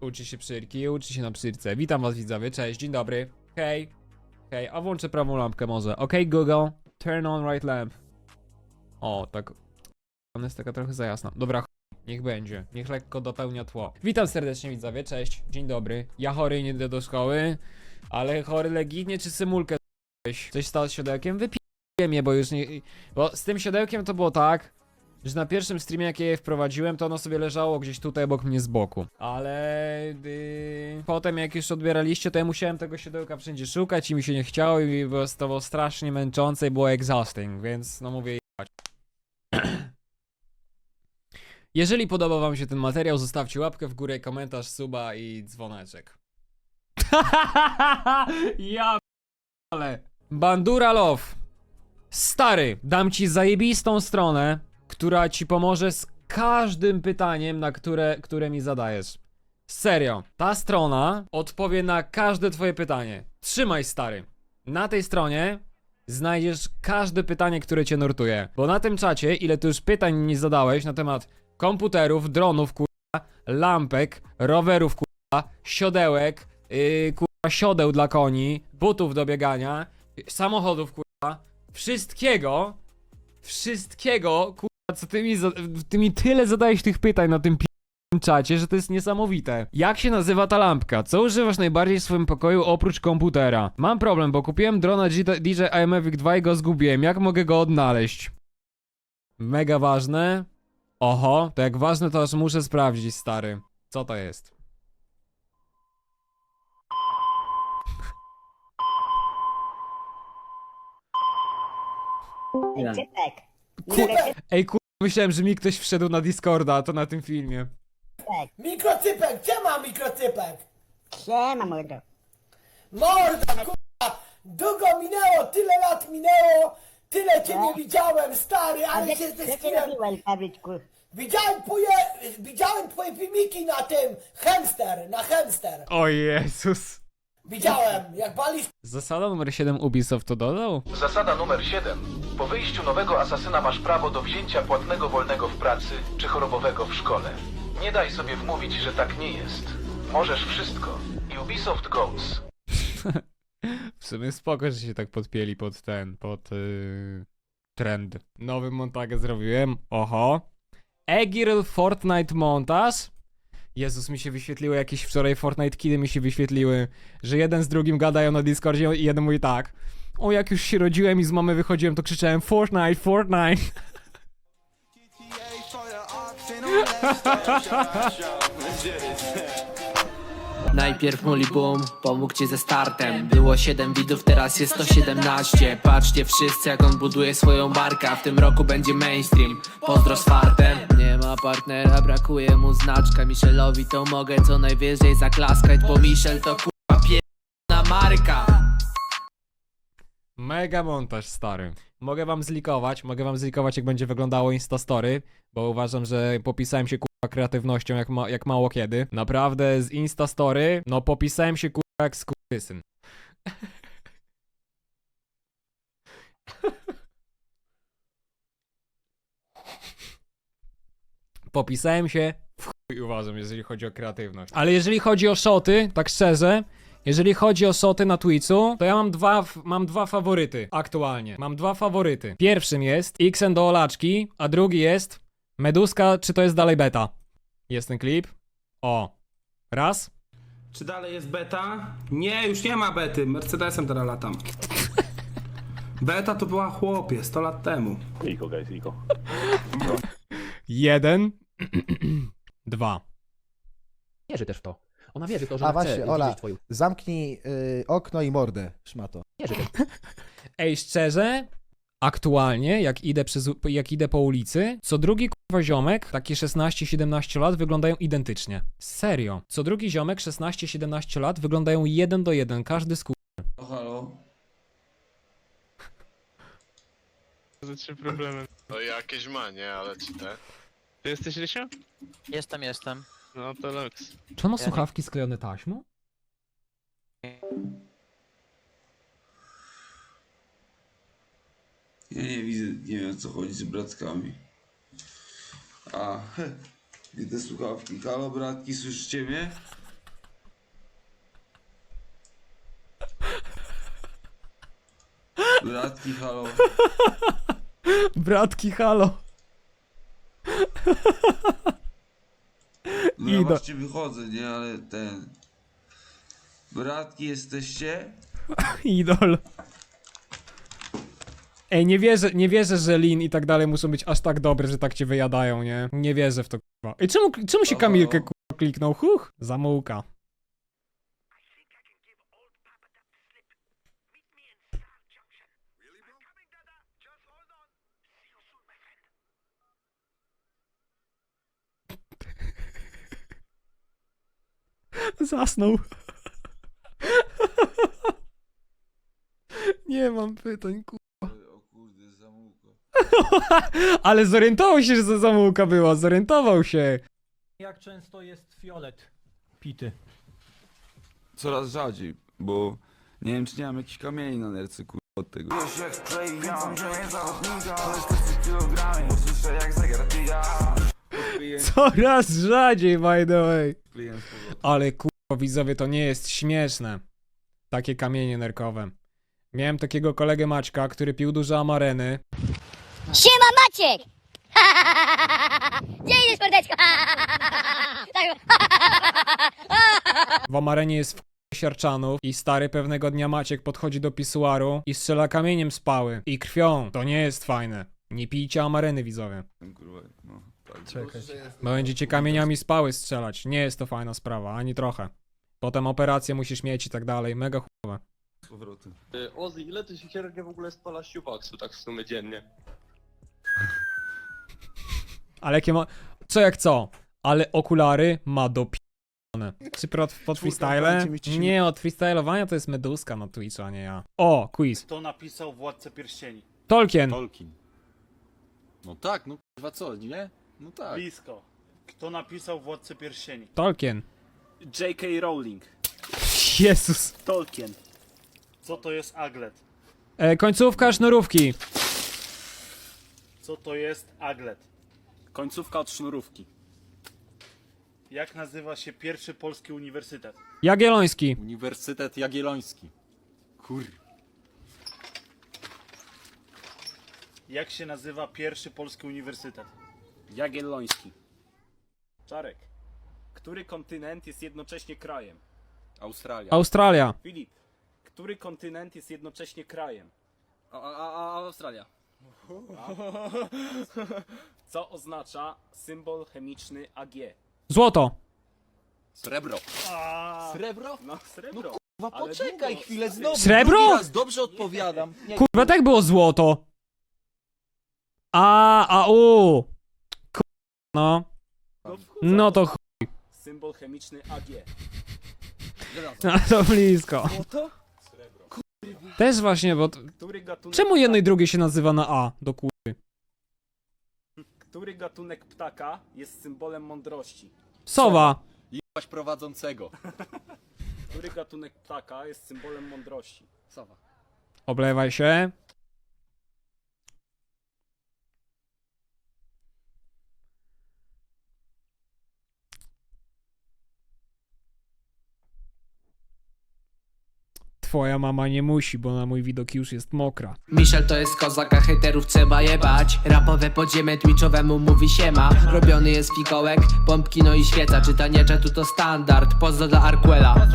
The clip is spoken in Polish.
Uczy się przyrki, uczy się na przyrce. Witam was widzowie, cześć, dzień dobry. Hej. Hej, a włączę prawą lampkę może. Ok, Google, turn on right lamp. O, tak. Ona jest taka trochę za jasna. Dobra, ch- niech będzie. Niech lekko dopełnia tło. Witam serdecznie widzowie, cześć, dzień dobry. Ja chory nie idę do szkoły, ale chory legitnie czy symulkę? Coś stało z siodełkiem? Wypiję mnie, bo już nie... Bo z tym siodełkiem to było tak, że na pierwszym streamie jak je wprowadziłem, to ono sobie leżało gdzieś tutaj obok mnie z boku. Ale yy, potem jak już odbieraliście, to ja musiałem tego siodełka wszędzie szukać i mi się nie chciało i było, to było strasznie męczące i było exhausting, więc no mówię. Jeżeli podoba wam się ten materiał, zostawcie łapkę w górę, komentarz, suba i dzwoneczek. ja ale Bandura Love. Stary, dam ci zajebistą stronę, która ci pomoże z każdym pytaniem, na które, które mi zadajesz. Serio, ta strona odpowie na każde twoje pytanie. Trzymaj stary. Na tej stronie znajdziesz każde pytanie, które cię nurtuje. Bo na tym czacie, ile tu już pytań mi zadałeś na temat komputerów, dronów, kurwa, lampek, rowerów, kurwa, siodełek, yy, kurwa, siodeł dla koni, butów do biegania, samochodów, kurwa, wszystkiego, wszystkiego, kurwa, co ty mi, za- ty mi tyle zadajesz tych pytań na tym pi- czacie, że to jest niesamowite. Jak się nazywa ta lampka? Co używasz najbardziej w swoim pokoju oprócz komputera? Mam problem, bo kupiłem drona G- DJ iMavic 2 i go zgubiłem. Jak mogę go odnaleźć? Mega ważne. Oho, to jak ważne, to aż muszę sprawdzić, stary. Co to jest? Cypek. Ej, kur... Myślałem, że mi ktoś wszedł na Discorda, a to na tym filmie. Mikrocypek, gdzie ma mikrocypek? Siema mordo. Morda, kurwa! Długo minęło, tyle lat minęło, tyle cię nie widziałem, stary, A ale się gdzie Pawliczku? Widziałem twoje, widziałem twoje filmiki na tym, hamster, na hamster. O Jezus. Widziałem, jak balisz Zasada numer 7 Ubisoft to dodał? Zasada numer 7. Po wyjściu nowego asasyna masz prawo do wzięcia płatnego wolnego w pracy czy chorobowego w szkole. Nie daj sobie wmówić, że tak nie jest. Możesz wszystko. I Ubisoft Goes. W sumie spoko, że się tak podpieli pod ten, pod yy, trend. Nowy montaż zrobiłem. Oho. Egirl Fortnite montaż. Jezus, mi się wyświetliły jakieś wczoraj Fortnite kidy mi się wyświetliły, że jeden z drugim gadają na Discordzie i jeden mówi tak. O, jak już się rodziłem i z mamy wychodziłem, to krzyczałem Fortnite, Fortnite. Najpierw Muli Boom pomógł ci ze startem. Było 7 widzów, teraz jest 117 Patrzcie wszyscy jak on buduje swoją markę a W tym roku będzie mainstream, pozdro z fartem. Nie ma partnera, brakuje mu znaczka. Michelowi to mogę co najwyżej zaklaskać Bo Michel to kurwa na marka. Mega montaż, stary. Mogę wam zlikować, mogę wam zlikować, jak będzie wyglądało Instastory, bo uważam, że popisałem się kreatywnością jak, ma, jak mało kiedy. Naprawdę z Instastory, no popisałem się kurwa jak skurwysyn. Popisałem się w chuj uważam, jeżeli chodzi o kreatywność. Ale jeżeli chodzi o shoty, tak szczerze, jeżeli chodzi o shoty na Twitchu, to ja mam dwa, mam dwa faworyty aktualnie. Mam dwa faworyty. Pierwszym jest Xen do Olaczki, a drugi jest Meduska, czy to jest dalej beta? Jest ten klip. O. Raz. Czy dalej jest beta? Nie, już nie ma bety. Mercedesem teraz latam. Beta to była chłopie 100 lat temu. Iko, guys, Iko. Jeden. Dwa. wierzy też w to. Ona wierzy w to, że A ona chce właśnie, widzieć Ola, twoją... zamknij y, okno i mordę, szmato. Wierzy też. Ej, szczerze, aktualnie, jak idę, przez, jak idę po ulicy, co drugi kurwa ziomek, taki 16-17 lat, wyglądają identycznie. Serio. Co drugi ziomek, 16-17 lat, wyglądają jeden do jeden, każdy z O, halo? Ze trzy problemy. No jakieś ma, nie, ale czy te? Ty jesteś Rysio? Jestem, jestem No to Lux. Czy on ma słuchawki sklejone taśmą? Ja nie widzę, nie wiem co chodzi z bratkami. A, he, te słuchawki. Halo bratki, słyszycie mnie? Bratki, halo. Bratki, halo. No ja właśnie wychodzę, nie, ale ten... Bratki jesteście? Idol. Ej, nie wierzę, nie wierzę, że Lin i tak dalej muszą być aż tak dobre, że tak cię wyjadają, nie? Nie wierzę w to, kurwa. Ej, czemu, czemu się? Kamilkę, kurwa, kliknął? Huch, zamułka. Zasnął. Nie mam pytań, ku... Ale zorientował się, że to zamułka była, zorientował się. Jak często jest fiolet pity? Coraz rzadziej, bo nie wiem, czy nie mam jakichś kamieni na nerce, kurwa, od tego. Coraz rzadziej, by the way. Ale kurwa, widzowie, to nie jest śmieszne. Takie kamienie nerkowe. Miałem takiego kolegę Maćka, który pił dużo amareny. Siema Maciek! Gdzie idziesz, mordeczko? W amarenie jest w siarczanów i stary pewnego dnia Maciek podchodzi do pisuaru i strzela kamieniem z pały i krwią. To nie jest fajne. Nie pijcie amareny, widzowie. Kurwa, no, tak. Czekaj. Bo będziecie kamieniami z pały strzelać. Nie jest to fajna sprawa, ani trochę. Potem operację musisz mieć i tak dalej. Mega chujowe. Z powrotem. Ozy, ile ty się średnio w ogóle spala siupaksu, tak w sumie dziennie? Ale jakie ma... Co jak co? Ale okulary ma do. Czy pod, freestyle? Nie, od freestylowania to jest Meduska na Twitchu, a nie ja. O, quiz. Kto napisał Władcę Pierścieni? Tolkien. Tolkien. No tak, no kurwa co, nie? No tak. Blisko. Kto napisał Władcę Pierścieni? Tolkien. J.K. Rowling. Jezus. Tolkien. Co to jest aglet? E, końcówka sznurówki. Co to jest aglet? Końcówka od sznurówki. Jak nazywa się pierwszy polski uniwersytet? Jagielloński. Uniwersytet Jagielloński. Kur. Jak się nazywa pierwszy polski uniwersytet? Jagielloński. Czarek. Który kontynent jest jednocześnie krajem? Australia. Australia. Filip. Który kontynent jest jednocześnie krajem? Australia. Co oznacza symbol chemiczny Ag? Złoto. Srebro. Srebro? No, srebro. Kurwa, Ale poczekaj długo. chwilę, znowu. Srebro? drugi raz dobrze odpowiadam. Nie, Kurwa, tak było złoto. A, a, u. Kur... No. No. No to chuj. Symbol chemiczny Ag. No to blisko. Złoto? Też właśnie, bo... t- Który gatunek Czemu jedno i drugie się nazywa na A do kurwy? Który gatunek ptaka jest symbolem mądrości? Sowa. Jebać prowadzącego. Który gatunek ptaka jest symbolem mądrości? Sowa. Oblewaj się. Twoja mama nie musi, bo na mój widok już jest mokra. Michel to jest kozak, a hejterów trzeba jebać. Rapowe podziemie twitchowemu mówi siema. Robiony jest fikołek, pompki no i świeca. Czytanie czatu to standard, pozdro dla Arquela